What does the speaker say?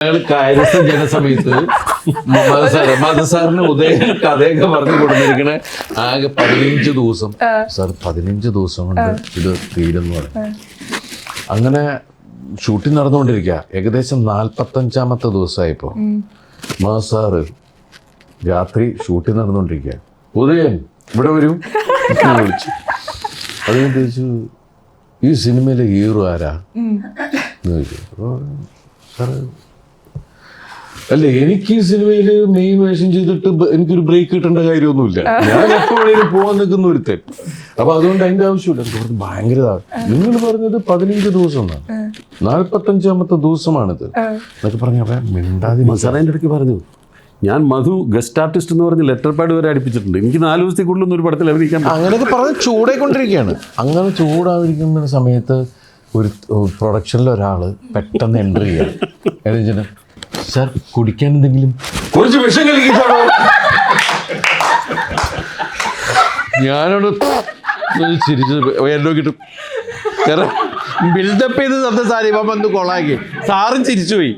ഞങ്ങൾ കയറിസ് ജന സമയത്ത് മധുസാറ് മധുസാറിന് ഉദയം കഥയൊക്കെ പറഞ്ഞു കൊടുത്തിരിക്കണ. ആകെ പതിനഞ്ച് ദിവസം. സാർ പതിനഞ്ച് ദിവസം കൊണ്ട് ഇത് തീരുന്നു അങ്ങനെ ഷൂട്ടിംഗ് നടന്നുകൊണ്ടിരിക്കുക ഏകദേശം നാൽപ്പത്തഞ്ചാമത്തെ ദിവസമായപ്പോൾ മധു സാറ് രാത്രി ഷൂട്ടിംഗ് നടന്നുകൊണ്ടിരിക്കുക ഉദയൻ ഇവിടെ വരും. വിളിച്ചു. അത് ഞാൻ ചോദിച്ചു ഈ സിനിമയിലെ ഹീറോ ആരാ? എന്ന് ചോദിച്ചു. അപ്പോൾ സാറ് അല്ല എനിക്ക് ഈ സിനിമയിൽ മെയിൻ വേഷം ചെയ്തിട്ട് എനിക്കൊരു ബ്രേക്ക് കിട്ടേണ്ട കാര്യമൊന്നുമില്ല. ഞാൻ എപ്പോഴേലും പോകാൻ നിൽക്കുന്ന ഒരുത്തൻ. അപ്പൊ അതുകൊണ്ട് അതിന്റെ ആവശ്യമില്ല. എനിക്ക് പറഞ്ഞു, ഭയങ്കര നിങ്ങൾ പറഞ്ഞത് പതിനഞ്ച് ദിവസം എന്നാണ് നാൽപ്പത്തഞ്ചാമത്തെ ദിവസമാണിത്. എന്നൊക്കെ പറഞ്ഞ മിണ്ടാതി സാറേ എന്റെ ഇടയ്ക്ക് പറഞ്ഞു. ഞാൻ മധു ഗസ്റ്റ് ആർട്ടിസ്റ്റ് എന്ന് പറഞ്ഞ് ലെറ്റർ പാഡ് വരെ അടിപ്പിച്ചിട്ടുണ്ട്. എനിക്ക് നാല് ദിവസത്തേക്കുള്ളിൽ ഒരു പടത്തിൽ അഭിനയിക്കാൻ. അങ്ങനെയൊക്കെ പറഞ്ഞ് ചൂടായിക്കൊണ്ടിരിക്കുകയാണ്. അങ്ങനെ ചൂടാതിരിക്കുന്ന സമയത്ത് ഒരു പ്രൊഡക്ഷനിൽ ഒരാൾ പെട്ടെന്ന് എൻട്രി ചെയ്യുക എന്നുവെച്ചാൽ സാർ കുടിക്കാൻ എന്തെങ്കിലും? കുറച്ച് വിഷം കലിക്കിട്ടാണോ ഞാനോട് ചിരിച്ചത് എന്നെ കിട്ടും. ബിൽഡപ്പ് ചെയ്ത് തന്ന സാരി ഇവൻ വന്ന് കൊളാക്കി. സാറും ചിരിച്ചുപോയി.